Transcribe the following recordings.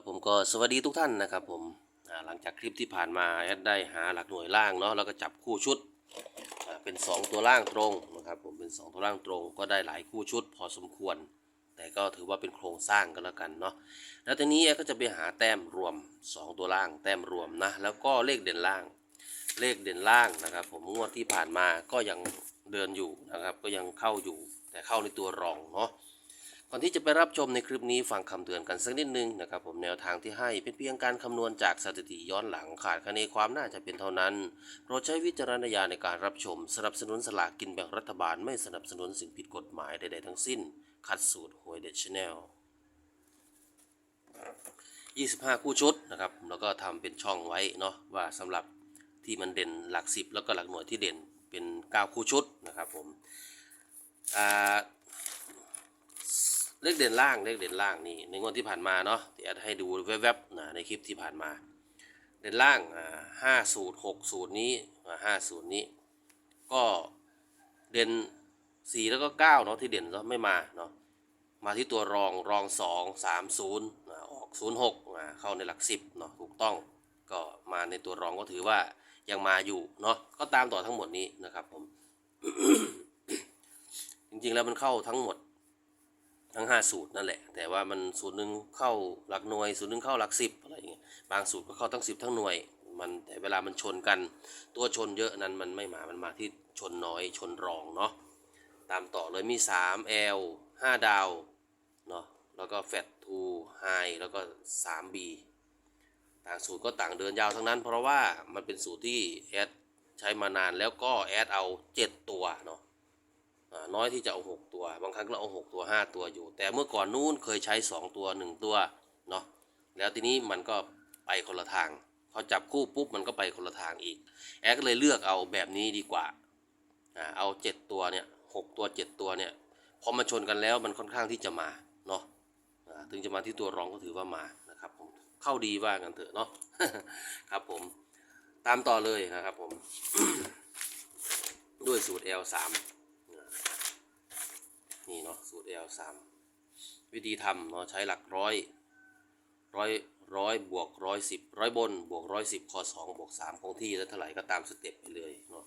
ครับผมก็สวัสดีทุกท่านนะครับผมหลังจากคลิปที่ผ่านมาแอดได้หาหลักหน่วยล่างเนาะแล้วก็จับคู่ชุดเป็น 2 ตัวล่างตรงนะครับผมเป็น 2 ตัวล่างตรง ก็ได้หลายคู่ชุดพอสมควร แต่ก็ถือว่าเป็นโครงสร้างกันแล้วกันเนาะแล้วทีนี้แอดก็จะไปหาแต้มรวม 2 ตัวล่าง แต้มรวมนะแล้วก็เลขเด่นล่าง เลขเด่นล่างนะครับ ผมงวดที่ผ่านมาก็ยังเดินอยู่นะครับ ก็ยังเข้าอยู่ แต่เข้าในตัวรองเนาะ ก่อนที่จะไปรับชมในคลิปนี้ฟังคำเตือนกันสักนิดนึงนะครับผมแนวทางที่ให้เป็นเพียงการคำนวณจากสถิติย้อนหลังขาดคะเนความน่าจะเป็นเท่านั้นโปรดใช้วิจารณญาณในการรับชม สนับสนุนสลากกินแบ่งรัฐบาลไม่สนับสนุนสิ่งผิดกฎหมายใดๆทั้งสิ้นขัดสูตรหวยเด็ดชแนล25 คู่ชุดนะครับแล้วก็ทำเป็นช่องไว้เนาะว่าสำหรับที่มันเด่นหลักสิบแล้วก็หลักหน่วยที่เด่นเป็น 9 คู่ชุดนะครับผมอ่า เลขเด่นล่างเลขเด่นล่างนี่ในงวดที่ผ่านมาเนาะที่แอดให้ดูแวบๆนะในคลิปที่ผ่านมา เด่นล่างอ่าห้าสูตรหกสูตรนี้อ่าห้าสูตรนี้ ก็เด่นสี่แล้วก็เก้าเนาะที่เด่นก็ไม่มาเนาะมาที่ตัวรองรองสองสามศูนย์ออกศูนย์หกเข้าในหลักสิบเนาะถูกต้องก็มาในตัวรองก็ถือว่ายังมาอยู่เนาะก็ตามต่อทั้งหมดนี้นะครับผม จริงๆแล้วมันเข้าทั้งหมด ทั้ง 5 สูตรนั่นแหละ แต่ว่ามันสูตรหนึ่งเข้าหลักหน่วย สูตรหนึ่งเข้าหลักสิบอะไรอย่างเงี้ยบางสูตรก็เข้าทั้ง10ทั้งหน่วย มันแต่เวลามันชนกัน ตัวชนเยอะนั้นมันไม่มา มันมาที่ชนน้อยชนรองเนาะตามต่อเลยมี 3 L 5 ดาวเนาะแล้วก็แฟตทูไฮแล้วก็ 3B ต่างสูตรก็ต่างเดินยาวทั้งนั้น เพราะว่ามันเป็นสูตรที่แอดใช้มานานแล้วก็แอดเอา 7 ตัวเนาะ น้อยที่จะเอาหกตัว บางครั้งก็เอาหกตัวห้าตัวอยู่ แต่เมื่อก่อนนู้นเคยใช้สองตัวหนึ่งตัวเนาะแล้วทีนี้มันก็ไปคนละทางพอจับคู่ปุ๊บมันก็ไปคนละทางอีก แอดก็เลยเลือกเอาแบบนี้ดีกว่าเอาเจ็ดตัวเนี่ยหกตัวเจ็ดตัวเนี่ยพอมาชนกันแล้วมันค่อนข้างที่จะมาเนาะถึงจะมาที่ตัวรองก็ถือว่ามานะครับผมเข้าดีว่ากันเถอะเนาะครับผมตามต่อเลยนะครับผม ด้วยสูตร L3 นี่เนาะสูตร L 3วิธีทำเนาะใช้หลักร้อยร้อยร้อยบวกร้อยสิบร้อยบนบวกร้อยสิบข้อสองบวกสามคงที่แล้วเท่าไหร่ก็ตามสเต็ปไปเลยเนาะ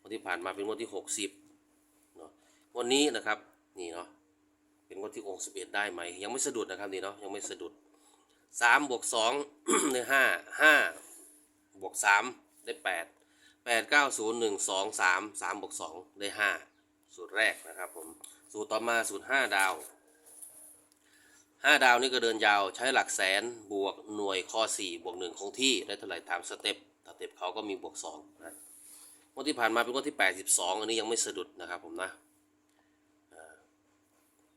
วันที่ผ่านมาเป็นวันที่หกสิบเนาะวันนี้นะครับนี่เนาะเป็นวันที่องค์สิบเอ็ดได้ไหมยังไม่สะดุดนะครับนี่เนาะยังไม่สะดุดสามบวกสองได้ห้าห้าบวกสามได้แปดแปดเก้าศูนย์หนึ่งสองสามสามบวกสองได้ห้าสูตรแรกนะครับผม สูตรต่อมาสูตรห้าดาวห้าดาวนี่ก็เดินยาวใช้หลักแสนบวกหน่วยข้อสี่บวกหนึ่งคงที่ได้เท่าไหร่ตามสเต็ปสเต็ปเขาก็มีบวกสองนะงวดที่ผ่านมาเป็นงวดที่แปดสิบสองอันนี้ยังไม่สะดุดนะครับผมนะ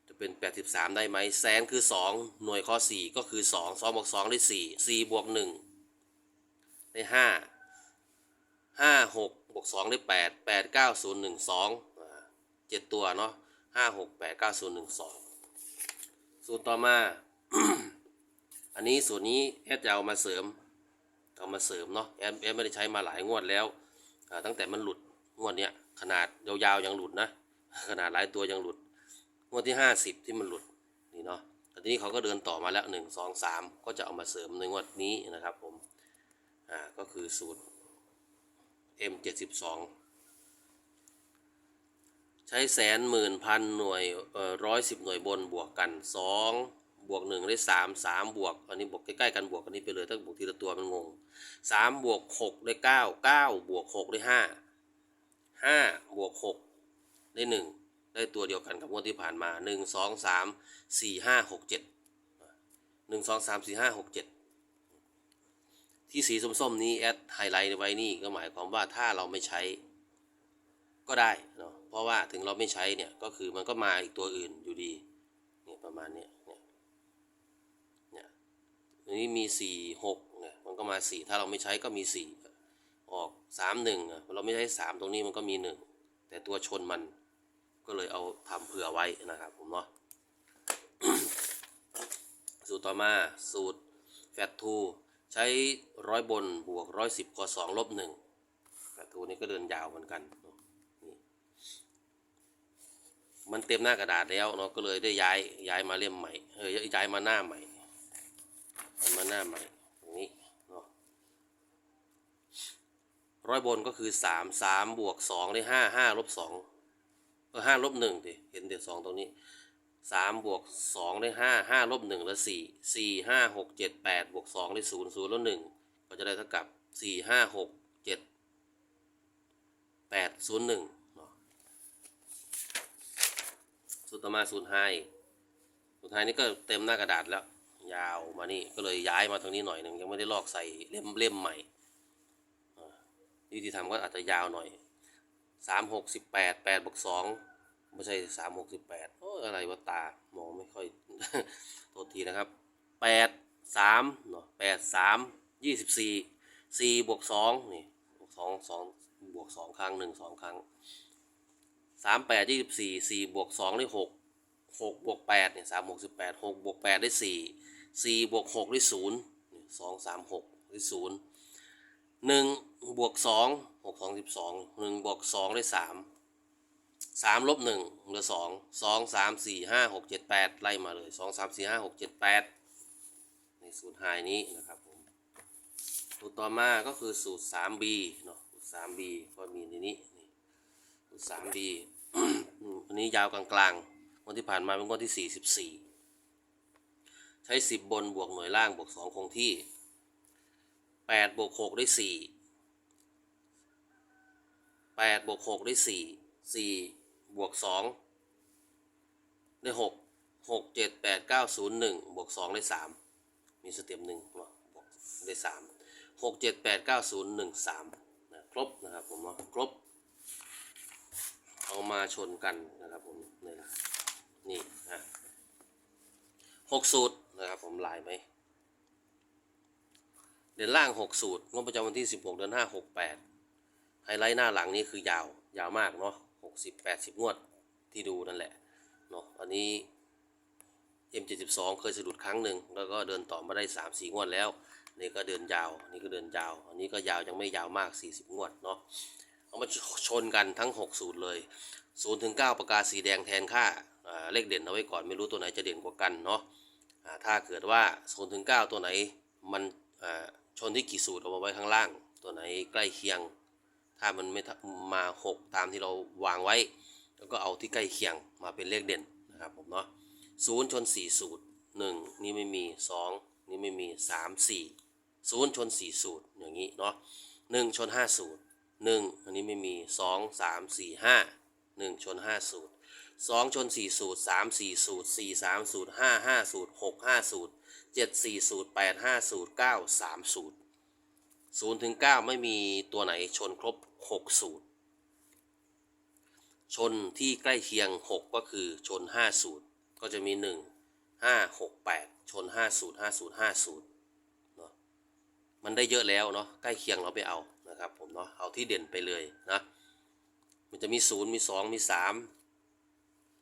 จะเป็นแปดสิบสามได้ไหมแสนคือสองหน่วยข้อสี่ก็คือสองสองบวกสองได้สี่สี่บวกหนึ่งได้ห้าห้าหกบวกสองได้แปดแปดเก้าศูนย์หนึ่งสองเจ็ดตัวเนาะ ห้าหกแปดเก้าศูนย์หนึ่งสองสูตรต่อมา อันนี้สูตรนี้แอดจะเอามาเสริม เอามาเสริมเนาะแอดแอดไม่ได้ใช้มาหลายงวดแล้ว ตั้งแต่มันหลุดงวดเนี้ยขนาดยาวๆยังหลุดนะ ขนาดหลายตัวยังหลุด งวดที่ห้าสิบที่มันหลุดนี่เนาะแต่ทีนี้เขาก็เดินต่อมาแล้วหนึ่งสองสามก็จะเอามาเสริมในงวดนี้นะครับผม อ่าก็คือสูตร M เจ็ดสิบสอง ใช้แสนหมื่นพันหน่วยร้อยสิบหน่วยบนบวกกันสองบวกหนึ่งได้สามสามบวก อันนี้บวกใกล้ๆกันบวกอันนี้ไปเลยถ้าบวกทีละตัวมันงงสามบวกหกได้เก้าเก้าบวกหกได้ห้าห้าบวกหกได้หนึ่งได้ตัวเดียวกันกับงวดที่ผ่านมาหนึ่งสองสามสี่ห้าหกเจ็ดหนึ่งสองสามสี่ห้าหกเจ็ดที่สีส้มๆนี้แอดไฮไลท์ไว้นี่ก็หมายความว่าถ้าเราไม่ใช้ก็ได้เนาะ เพราะว่าถึงเราไม่ใช้เนี่ยก็คือมันก็มาอีกตัวอื่นอยู่ดีเนี่ยประมาณเนี้ยเนี่ยเนี่ยอันนี้มีสี่หกเนี่ยมันก็มาสี่ถ้าเราไม่ใช้ก็มีสี่ออกสามหนึ่งอะเราไม่ใช้สามตรงนี้มันก็มีหนึ่งแต่ตัวชนมันก็เลยเอาทำเผื่อไว้นะครับผมเนาะสูตรต่อมาสูตรแฟตทูใช้ร้อยบนบวกร้อยสิบข้อสองลบหนึ่งแฟตทูนี่ก็เดินยาวเหมือนกันเนาะ มันเต็มหน้ากระดาษแล้วเนาะก็เลยได้ย้ายย้ายมาเล่มใหม่เออย้ายมาหน้าใหม่มาหน้าใหม่ตรงนี้เนาะร้อยบนก็คือสามสามบวกสองได้ห้าห้าลบสองก็ห้าลบหนึ่งดิเห็นเดี๋ยวสองตรงนี้สามบวกสองได้ห้าห้าลบหนึ่งแล้วสี่สี่ห้าหกเจ็ดแปดบวกสองได้ศูนย์ศูนย์แล้วหนึ่งก็จะได้เท่ากับสี่ห้าหกเจ็ดแปดศูนย์หนึ่ง สุดต่อมาศูนย์ไฮศูนย์ไฮนี่ก็เต็มหน้ากระดาษแล้ว ยาวมานี่ก็เลยย้ายมาตรงนี้หน่อยหนึ่งยังไม่ได้ลอกใส่เล่มเล่มใหม่อ่าวิธีทำก็อาจจะยาวหน่อยสามหกสิบแปดแปดบวกสองไม่ใช่สามหกสิบแปดโอ้อะไรวะตามองไม่ค่อยโทษทีนะครับแปดสามเนาะแปดสามยี่สิบสี่สี่บวกสองนี่บวกสองสองบวกสองครั้งหนึ่งสองครั้ง สามแปดยี่สิบสี่สี่บวกสองได้หกหกบวกแปดเนี่ยสามหกสิบแปดหกบวกแปดได้สี่สี่บวกหกได้ศูนย์สองสามหกได้ศูนย์หนึ่งบวกสองหกสองสิบสองหนึ่งบวกสองได้สามสามลบหนึ่งเหลือสองสองสามสี่ห้าหกเจ็ดแปดไล่มาเลยสองสามสี่ห้าหกเจ็ดแปดในสูตรไฮนี้นะครับผมสูตรต่อมาก็คือสูตร 3b เนาะสูตร 3b ก็มีในนี้นี่ สามดีวันนี้ยาวกลางกลางวันที่ผ่านมาเป็นงวดที่สี่สิบสี่ใช้สิบบนบวกหน่วยล่างบวกสองคงที่แปดบวกหกได้สี่แปดบวกหกได้สี่สี่บวกสองได้หกหกเจ็ดแปดเก้าศูนย์หนึ่งบวกสองได้สามมีสเต็ปหนึ่งบวกได้สามหกเจ็ดแปดเก้าศูนย์หนึ่งสามครบนะครับผมเนาะครบ เอามาชนกันนะครับผมนี่นะนี่นะหกสูตรนะครับผมลายไหมเดือนล่างหกสูตรงบประจำวันที่สิบหกเดือนห้าหกแปดไฮไลท์หน้าหลังนี่คือยาวยาวมากเนาะหกสิบแปดสิบงวดที่ดูนั่นแหละเนาะอันนี้ M72 เคยสะดุดครั้งหนึ่งแล้วก็เดินต่อมาได้สามสี่งวดแล้ว นี่ก็เดินยาว นี่ก็เดินยาว อันนี้ก็ยาวยังไม่ยาวมาก 40 งวดเนาะ เอามาชนกันทั้ง 6 สูตรเลย0ถึง9ประกาศสีแดงแทนค่าเลขเด่นเอาไว้ก่อนไม่รู้ตัวไหนจะเด่นกว่ากันเนาะถ้าเกิดว่า0ถึง9ตัวไหนมันชนที่กี่สูตรเอามาไว้ข้างล่าง ตัวไหนใกล้เคียง ถ้ามันไม่มา 6 ตามที่เราวางไว้ แล้วก็เอาที่ใกล้เคียงมาเป็นเลขเด่นนะครับผมเนาะศูนย์ชน4สูตร 1 นี่ไม่มี 2 นี่ไม่มี 3 4ศูนย์ชน4สูตรอย่างนี้เนาะ1ชน5สูตร หนึ่งอันนี้ไม่มีสองสามสี่ห้าหนึ่งชนห้าสูตรสองชนสี่สูตรสามสี่สูตรสี่สามสูตรห้าห้าสูตรหกห้าสูตรเจ็ดสี่สูตรแปดห้าสูตรเก้าสามสูตรศูนย์ถึงเก้าไม่มีตัวไหนชนครบหกสูตร ชนที่ใกล้เคียงหกก็คือชนห้าสูตร ก็จะมีหนึ่งห้าหกแปดชนห้าสูตรห้าสูตรห้าสูตรมันได้เยอะแล้วเนาะใกล้เคียงเราไปเอา ครับผมเนาะเอาที่เด่นไปเลยนะมันจะมี 0 มี 2 มี 3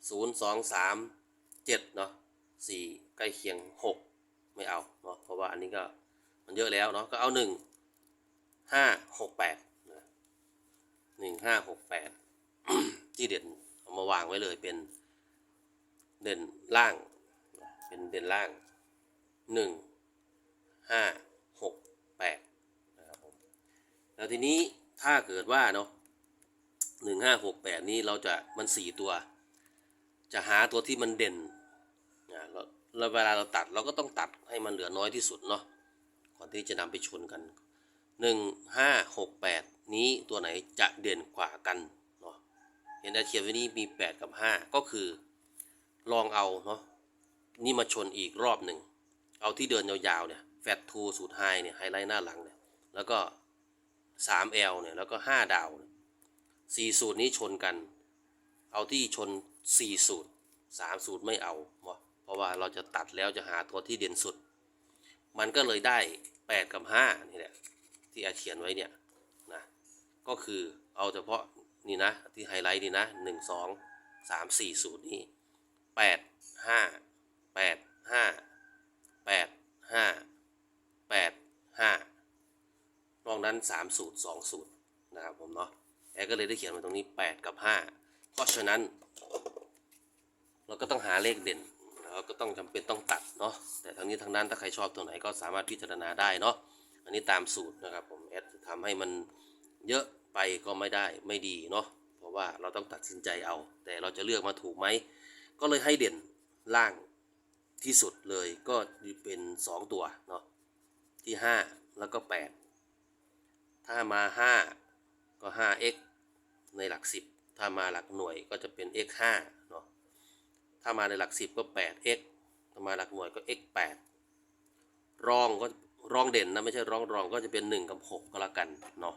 0 2 3 7เนาะ4ใกล้เคียง 6 ไม่เอาเนาะเพราะว่าอันนี้ก็มันเยอะแล้วเนาะก็เอา 1 5 6 8นะ1 5 6 8 ที่เด่นเอามาวางไว้เลยเป็นเด่นล่าง เป็นเด่นล่าง 1 5 6 8 แล้วทีนี้ถ้าเกิดว่าเนาะหนึ่งห้าหกแปดนี้เราจะมันสี่ตัว จะหาตัวที่มันเด่นนะแล้วเวลาเราตัดเราก็ต้องตัดให้มันเหลือน้อยที่สุดเนาะก่อนที่จะนำไปชนกันหนึ่งห้าหกแปดนี้ตัวไหนจะเด่นกว่ากันเนาะเห็นอาเทียมไว้นี้มีแปดกับห้าก็คือลองเอาเนาะนี่มาชนอีกรอบหนึ่ง เอาที่เดินยาวๆเนี่ยแฟตทูสูตรไฮเนี่ยไฮไลท์หน้าหลังเนี่ยแล้วก็ 3L เนี่ยแล้วก็ 5 ดาวสี่สูตรนี้ชนกัน เอาที่ชน 4 สูตร 3 สูตรไม่เอาเพราะว่าเราจะตัดแล้วจะหาตัวที่เด่นสุด มันก็เลยได้ 8 กับ 5 นี่แหละ ที่อาเขียนไว้เนี่ยนะก็คือเอาเฉพาะนี่นะ ที่ไฮไลท์นี่นะ 1 2 3 4 สูตรนี้ 8 5 8 5 8ห้าแปด ห้อกนั้นสามสูตรสองสูตรนะครับผมเนาะแอร์ก็เลยได้เขียนมาตรงนี้แปดกับห้าเพราะฉะนั้น เราก็ต้องหาเลขเด่นเราก็ต้องจำเป็นต้องตัดเนาะแต่ทั้งนี้ทั้งนั้นถ้าใครชอบตัวไหนก็สามารถพิจารณาได้เนาะอันนี้ตามสูตรนะครับผมแอดทำให้มันเยอะไปก็ไม่ได้ไม่ดีเนาะเพราะว่าเราต้องตัดสินใจเอา แต่เราจะเลือกมาถูกไหมก็เลยให้เด่นล่างที่สุดเลยก็เป็น 2 ตัวเนาะที่ 5 แล้วก็ 8 ถ้ามา 5 ก็ 5x ในหลัก 10 ถ้ามาหลักหน่วยก็จะเป็น x 5เนาะ ถ้ามาในหลัก 10 ก็ 8x ถ้ามาหลักหน่วยก็ x 8รองก็รองเด่นนะไม่ใช่รองรองก็จะเป็น 1 กับ 6 ก็แล้วกันเนาะ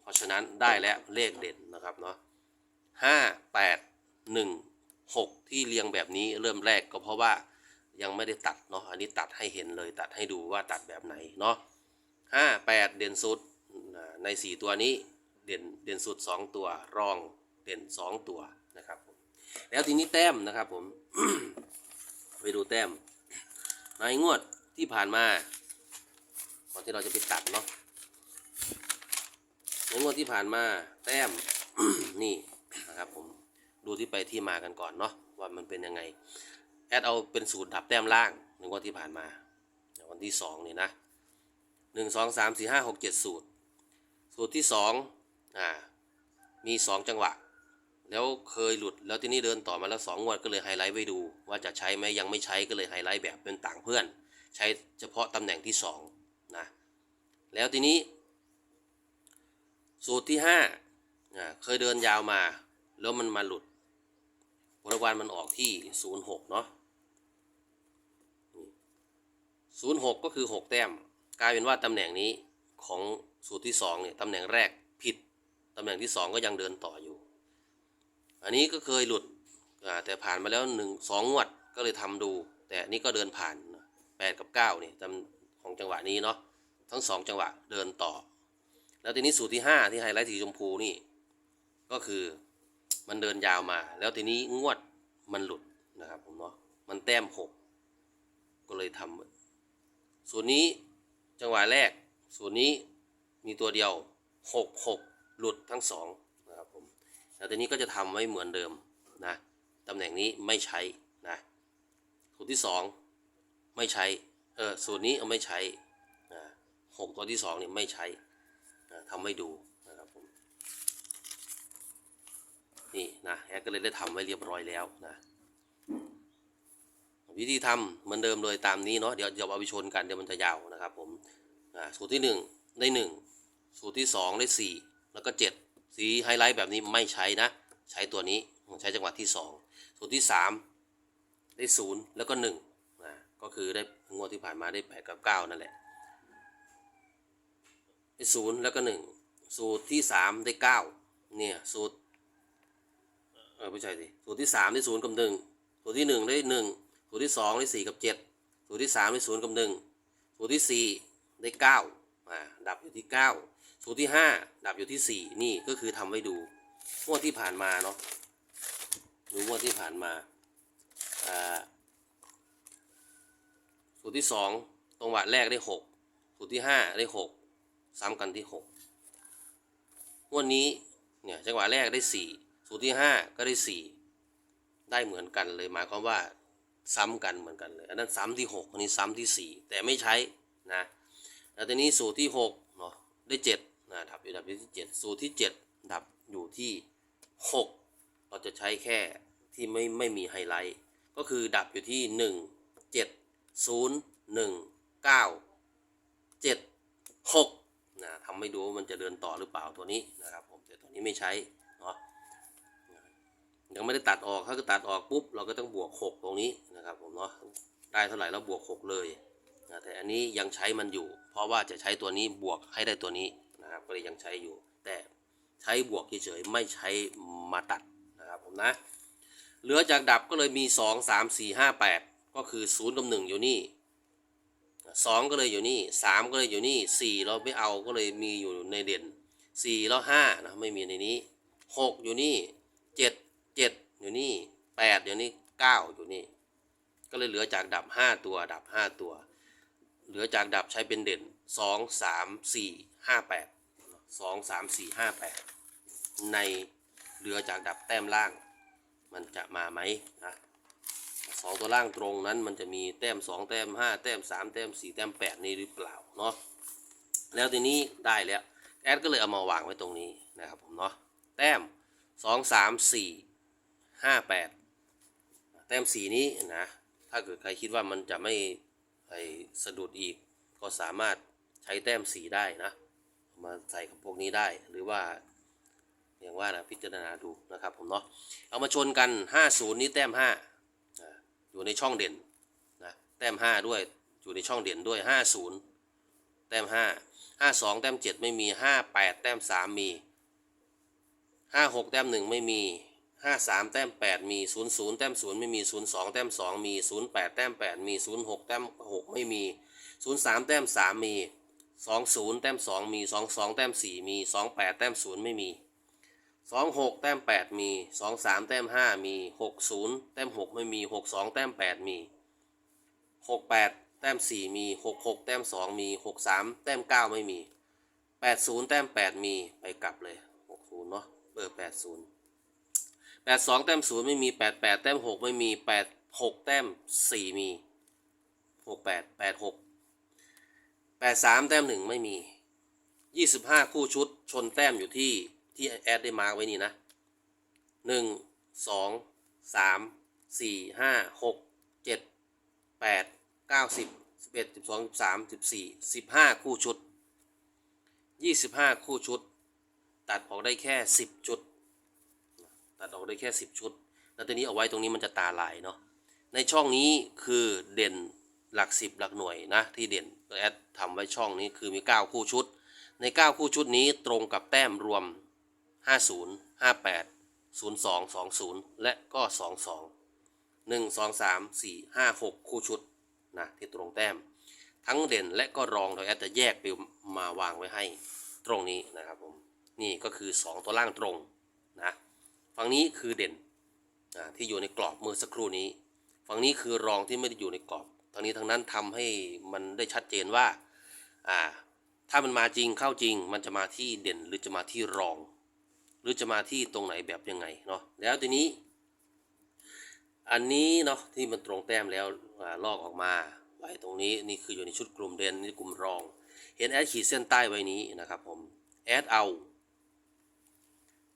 เพราะฉะนั้นได้แล้วเลขเด่นนะครับเนาะ5 8 1 6 ที่เรียงแบบนี้เริ่มแรกก็เพราะว่ายังไม่ได้ตัดเนาะ อันนี้ตัดให้เห็นเลยตัดให้ดูว่าตัดแบบไหนเนาะ5 8 เด่นสุด ใน 4 ตัวนี้เด่นเด่นสุด 2 ตัวรองเด่น 2 ตัวนะครับผมแล้วทีนี้แต้มนะครับผม ไปดูแต้ม ในงวดที่ผ่านมาก่อนที่เราจะไปตัดเนาะในงวดที่ผ่านมาแต้มนี่นะครับผมดูที่ไปที่มากันก่อนเนาะว่ามันเป็นยังไง แอดเอาเป็นสูตรดับแต้มล่างในงวดที่ผ่านมาวันที่สองนี่นะหนึ่งสองสามสี่ห้าหกเจ็ดสูตร สูตรที่สองอ่ามีสองจังหวะ แล้วเคยหลุดแล้วที่นี้เดินต่อมาแล้วสองงวดก็เลยไฮไลท์ไว้ดู ว่าจะใช้ไหมยังไม่ใช้ก็เลยไฮไลท์แบบเป็นต่างเพื่อน ใช้เฉพาะตำแหน่งที่สองนะแล้วทีนี้ สูตรที่ห้าอ่าเคยเดินยาวมา แล้วมันมาหลุดผลรางวัลมันออกที่ศูนย์หกเนาะศูนย์หกก็คือหกแต้ม กลายเป็นว่าตำแหน่งนี้ของ สูตรที่สองเนี่ยตำแหน่งแรกผิดตำแหน่งที่สองก็ยังเดินต่ออยู่ อันนี้ก็เคยหลุดแต่ผ่านมาแล้วหนึ่งสองงวดก็เลยทำดู แต่อันนี้ก็เดินผ่านแปดกับเก้าเนี่ยจำของจังหวะนี้เนาะทั้งสองจังหวะเดินต่อ แล้วทีนี้สูตรที่ห้าที่ไฮไลท์สีชมพูนี่ก็คือมันเดินยาวมา แล้วทีนี้งวดมันหลุดนะครับผมเนาะมันแต้มหกก็เลยทำส่วนนี้จังหวะแรก ส่วนนี้ มีตัวเดียวหกหกหลุดทั้งสองนะครับผมแล้วทีนี้ก็จะทำไว้เหมือนเดิมนะตำแหน่งนี้ไม่ใช้นะสูตรที่สองไม่ใช้เออสูตรนี้เอาไม่ใช้นะหกตัวที่สองเนี่ยไม่ใช้นะทำให้ดูนะครับผมนี่นะแอดก็เลยได้ทำไว้เรียบร้อยแล้วนะวิธีทำเหมือนเดิมเลยตามนี้เนาะเดี๋ยวเดี๋ยวเอาไปชนกันเดี๋ยวมันจะยาวนะครับผมสูตรที่หนึ่งได้หนึ่ง สูตรที่สองได้สี่แล้วก็เจ็ดสีไฮไลท์แบบนี้ไม่ใช้นะ ใช้ตัวนี้ใช้จังหวะที่ 2ส่วนที่ 3 ได้ศูนย์แล้วก็1นะก็คือได้งวดที่ผ่านมาได้8กับ9นั่นแหละได้ศูนย์แล้วก็ 1 สูตรที่ 3 ได้ 9 เนี่ยสูตรเออไม่ใช่สิสูตรที่ 3 ได้ศูนย์กับ 1 สูตรที่ 1 ได้ 1 สูตรที่ 2 ได้ 4 กับ 7 สูตรที่ 3 ได้ศูนย์กับ 1 สูตรที่ 4 ได้9อ่า ดับอยู่ที่ 9 สูตรที่ 5 ดับอยู่ที่ 4 นี่ก็คือทำไว้ดูงวดที่ผ่านมาเนาะดูงวดที่ผ่านมาอ่าสูตรที่ 2 ตรงหวะแรกได้ 6 สูตรที่ 5 ได้ 6 ซ้ำกันที่ 6 งวดนี้เนี่ยจังหวะแรกได้ 4 สูตรที่ 5 ก็ได้ 4 ได้เหมือนกันเลยหมายความว่าซ้ำกันเหมือนกันเลย อันนั้นซ้ำที่ 6 อันนี้ซ้ำที่ 4 แต่ไม่ใช้นะ แล้วทีนี้สูตรที่6เนาะได้7นะดับอยู่ดับที่ 7 สูตรที่ 7 ดับอยู่ที่ 6 เราจะใช้แค่ที่ไม่ไม่มีไฮไลท์ ก็คือดับอยู่ที่ 1 7 0 1 9 7 6นะทำให้ดูว่ามันจะเดินต่อหรือเปล่าตัวนี้นะครับผมแต่ตัวนี้ไม่ใช้เนาะยังไม่ได้ตัดออกถ้าก็ตัดออกปุ๊บเราก็ต้องบวก 6 ตรงนี้นะครับผมเนาะได้เท่าไหร่เราบวก 6 เลยนะแต่อันนี้ยังใช้มันอยู่ เพราะว่าจะใช้ตัวนี้บวกให้ได้ตัวนี้นะครับก็เลยยังใช้อยู่ แต่ใช้บวกเฉยๆไม่ใช้มาตัดนะครับผมนะเหลือจากดับก็เลยมี 2 3 4 5 8 ก็คือ0กับ1อยู่นี่ 2 ก็เลยอยู่นี่ 3 ก็เลยอยู่นี่ 4 เราไม่เอาก็เลยมีอยู่ในเด่น 4 แล้ว5นะไม่มีในนี้ 6 อยู่นี่ 7 7 อยู่นี่ 8 อยู่นี่ 9 อยู่นี่ ก็เลยเหลือจากดับ 5 ตัวดับ 5 ตัว เหลือจากดับใช้เป็นเด่น 2 3 4 5 8 2 3 4 5 8 ในเหลือจากดับแต้มล่าง มันจะมาไหมนะสองตัวล่างตรงนั้นมันจะมีแต้มสองแต้มห้าแต้มสามแต้มสี่แต้มแปดนี่หรือเปล่าเนาะแล้วทีนี้ได้แล้ว แอดก็เลยเอามาวางไว้ตรงนี้นะครับผมเนาะแต้มสองสามสี่ห้าแปดแต้มสีนี้นะถ้าเกิดใครคิดว่ามันจะไม่ ไอสะดุดอีก ก็สามารถใช้แต้มสีได้นะ มาใส่กับพวกนี้ได้หรือว่าอย่างว่านะพิจารณาดูนะครับผมเนาะเอามาชนกัน 50 นี้แต้ม5อ่าอยู่ในช่องเด่นนะแต้ม 5 ด้วยอยู่ในช่องเด่นด้วย 50 แต้ม 5 52 แต้ม 7 ไม่มี 58 แต้ม 3 มี 56 แต้ม 1 ไม่มี 53แต้ม8มี00แต้ม0ไม่มี02แต้ม2มี08แปดแต้ม8มี06แต้ม6ไม่มี03แต้ม3มี20แต้ม2มี22แต้ม4มี28แปดแต้ม0ไม่มีสองหกแต้มแปดมีสองสามแต้มห้ามีหกศูนย์แต้มหกไม่มีหกสองแต้มแปดมีหกแปดแต้มสี่มีหกหกแต้มสองมีหกสามแต้มเก้าไม่มีแปดศูนย์แต้มแปดมีไปกลับเลยหกศูนย์เนาะเบอร์แปดศูนย์ แปดสองแต้มศูนย์ไม่มีแปดแปดแต้มหกไม่มีแปดหกแต้มสี่มีหกแปดแปดหกแปดสามแต้มหนึ่งไม่มียี่สิบห้าคู่ชุดชนแต้มอยู่ที่ที่แอดได้มาไว้นี่นะหนึ่งสองสามสี่ห้าหกเจ็ดแปดเก้าสิบสิบเอ็ดสิบสองสิบสามสิบสี่สิบห้าคู่ชุดยี่สิบห้าคู่ชุด ตัดออกได้แค่สิบชุด ตัดออกได้แค่สิบชุด แล้วตัวนี้เอาไว้ตรงนี้มันจะตาลายเนาะในช่องนี้คือเด่นหลักสิบหลักหน่วยนะที่เด่นแอดทำไว้ช่องนี้คือมี 9 คู่ชุด ใน 9 คู่ชุดนี้ตรงกับแต้มรวม 50 58 02 20 และก็ 22 1 2 3 4 5 6 คู่ชุดนะที่ตรงแต้ม ทั้งเด่นและก็รองโดยแอดจะแยกไปมาวางไว้ให้ตรงนี้นะครับผมนี่ก็คือ 2 ตัวล่างตรงนะ ฝั่งนี้คือเด่นอ่าที่อยู่ในกรอบเมื่อสักครู่นี้ ฝั่งนี้คือรองที่ไม่ได้อยู่ในกรอบทั้งนี้ทั้งนั้นทำให้มันได้ชัดเจนว่าอ่า ถ้ามันมาจริงเข้าจริง มันจะมาที่เด่นหรือจะมาที่รอง หรือจะมาที่ตรงไหนแบบยังไงเนาะแล้วทีนี้ อันนี้เนาะที่มันตรงแต้มแล้วอลอกออกมาไว้ตรงนี้นี่คืออยู่ในชุดกลุ่มเด่นนี่กลุ่มรอง เห็นแอดขีดเส้นใต้ไว้นี้นะครับผมแอดเอา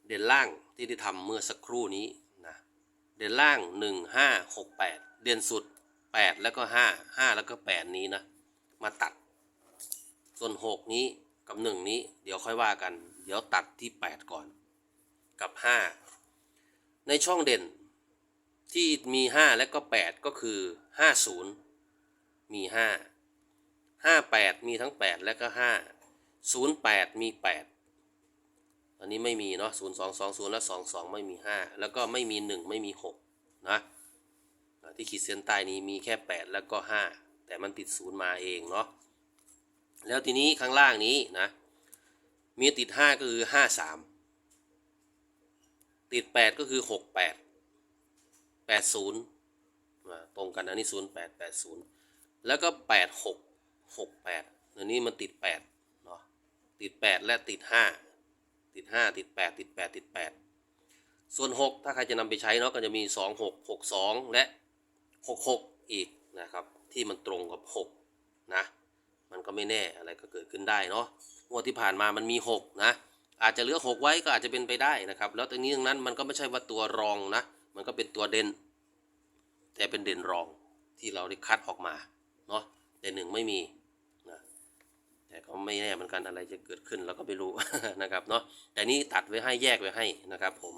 เด่นล่าง ที่ได้ทำเมื่อสักครู่นี้นะเด่นล่าง 1 5 6 8 เด่นสุด 8 แล้วก็ 5 5 แล้วก็ 8 นี้นะ มาตัด ส่วน 6 นี้กับ 1 นี้ เดี๋ยวค่อยว่ากัน เดี๋ยวตัดที่ 8 ก่อน กับ 5 ในช่องเด่นที่มี 5 และก็ 8 ก็คือ 50 มี 5 58 มีทั้ง 8 และก็ 5 08 มี 8 อันนี้ไม่มีเนาะ0 2 2 0และ2 2ไม่มี5แล้วก็ไม่มี1ไม่มี6นะที่ขีดเส้นใต้นี้มีแค่8แล้วก็5แต่มันติด0มาเองเนาะแล้วทีนี้ข้างล่างนี้นะ มีติด5ก็คือ5 3ติด8ก็คือ6 8 8 0มาตรงกันอันนี้0 8 8 0แล้วก็8 6 6 8อันนี้มันติด8เนาะติด8และติด5 ติด 5 ติด 8 ติด 8 ติด 8 ส่วน 6 ถ้าใครจะนำไปใช้เนาะก็จะมี 2 6 6 2 และ 6 6 อีกนะครับ ที่มันตรงกับ 6 นะ มันก็ไม่แน่อะไรก็เกิดขึ้นได้เนาะงวดที่ผ่านมามันมี 6 นะ อาจจะเหลือ 6 ไว้ก็อาจจะเป็นไปได้นะครับ แล้วตรงนี้ตรงนั้นมันก็ไม่ใช่ว่าตัวรองนะ มันก็เป็นตัวเด่น แต่เป็นเด่นรองที่เราได้คัดออกมาเนาะแต่หนึ่งไม่มี แต่ก็ไม่แน่เหมือนกันอะไรจะเกิดขึ้นเราก็ไม่รู้นะครับเนาะแต่นี้ตัดไว้ให้แยกไว้ให้นะครับผม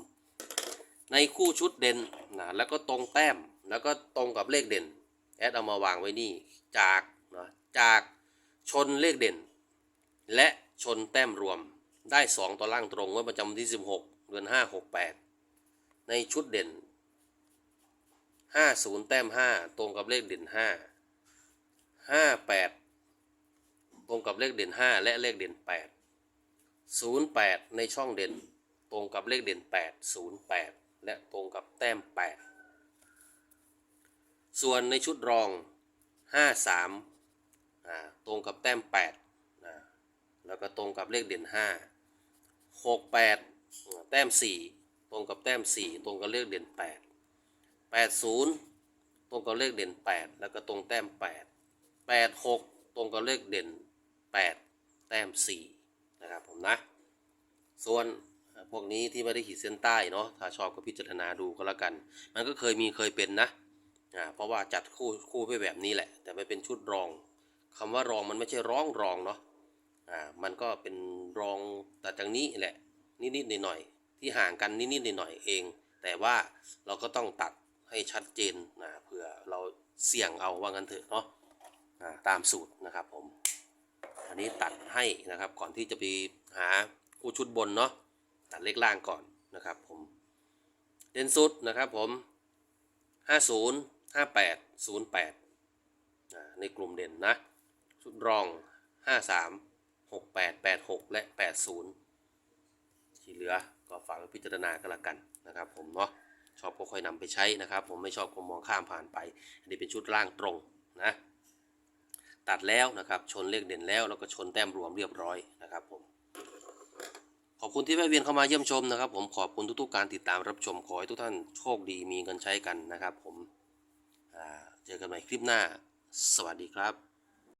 ในคู่ชุดเด่นนะแล้วก็ตรงแต้มแล้วก็ตรงกับเลขเด่นแอดเอามาวางไว้นี่จากนะจากชนเลขเด่น และชนแต้มรวมได้ 2 ตัวล่างตรงไว้ประจำวันที่ 16 เดือน 5 68 ในชุดเด่น 50 แต้ม 5 ตรงกับเลขเด่น 5 58 ตรงกับเลขเด่น 5 และเลขเด่น 8 08 ในช่องเด่น ตรงกับเลขเด่น 8 08 และตรงกับแต้ม 8 ส่วนในชุดรอง 53าตรงกับแต้ม 8 แล้วก็ตรงกับเลขเด่น 5 68 แต้ม 4 ตรงกับแต้ม 4 ตรงกับเลขเด่น 8 80 ตรงกับเลขเด่น 8 แล้วก็ตรงแต้ม 8 8 6 ตรงกับเลขเด่น 8 แต้ม 4 นะครับผมนะ ส่วนพวกนี้ที่ไม่ได้ขีดเส้นใต้เนาะถ้าชอบก็พิจารณาดูก็แล้วกัน มันก็เคยมีเคยเป็นนะอ่าเพราะว่าจัดคู่คู่ไปแบบนี้แหละ แต่ไม่เป็นชุดรองคำว่ารองมันไม่ใช่ร้องรองเนาะอ่ามันก็เป็นรองแต่จากนี้แหละ นิดๆหน่อยๆที่ห่างกันนิดๆหน่อยๆเอง แต่ว่าเราก็ต้องตัดให้ชัดเจนนะเผื่อเราเสี่ยงเอาว่างั้นเถอะเนาะอ่าตามสูตรนะครับผม อันนี้ตัดให้นะครับ ก่อนที่จะไปหาคู่ชุดบนเนาะตัดเลขล่างก่อนนะครับผมเด่นสุดนะครับผม50 58 08อ่าในกลุ่มเด่นนะชุดรอง 53 68 86 และ 80 ที่เหลือก็ฝากไว้พิจารณากันละกันนะครับผมเนาะชอบก็ค่อยนำไปใช้นะครับ ผมไม่ชอบก็มองข้ามผ่านไป อันนี้เป็นชุดล่างตรงนะ ตัดแล้วนะครับ ชนเลขเด่นแล้วแล้วก็ชนแต้มรวมเรียบร้อยนะครับผมขอบคุณที่แวะเวียนเข้ามาเยี่ยมชมนะครับ ผมขอบคุณทุกๆการติดตามรับชมขอให้ทุกท่านโชคดีมีเงินใช้กันนะครับ ผมเจอกันใหม่คลิปหน้า สวัสดีครับ